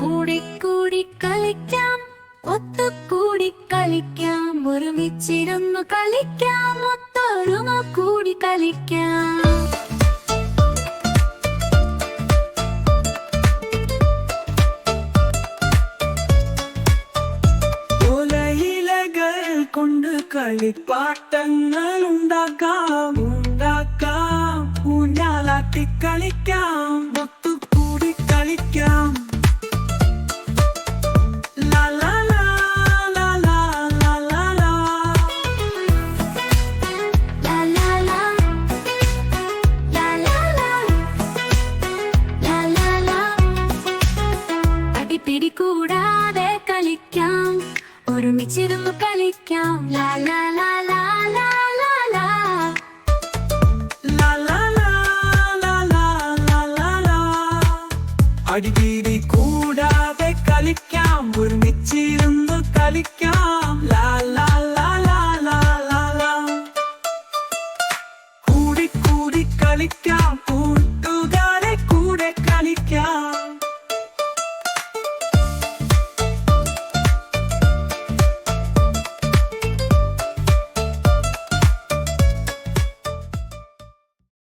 കൂടി കൂടി കളിക്കാം. ഒത്തുകൂടി കളിക്കാം. ഒരുമിച്ചിരുന്നു കളിക്കാം. ഒത്തൊരുമ കൂടി കളിക്കാം. കൊണ്ട് കളിപ്പാട്ടങ്ങൾ ഉണ്ടാക്കാം. ഉണ്ടാക്കാം. ഊഞ്ഞാലാട്ടി കളിക്കാം. പിടികൂടാതെ കളിക്കാം ഒരുമിച്ചിരുന്നു കളിക്കാം ലാ ലാ ലാ ലാ അടിപിടി കൂടാതെ കളിക്കാം ഒരുമിച്ചിരുന്നു കളിക്കാം ലാ ലാ ലാ ലാ കൂടി കൂടി കളിക്കാം